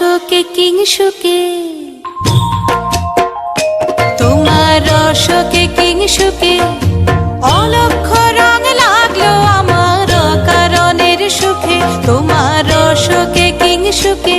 রসকে কিংসুকে তোমার কিং কিংসুকে অলক্ষ রং লাগল আমার কারণের সুখে। তোমার রসকে কিংসুকে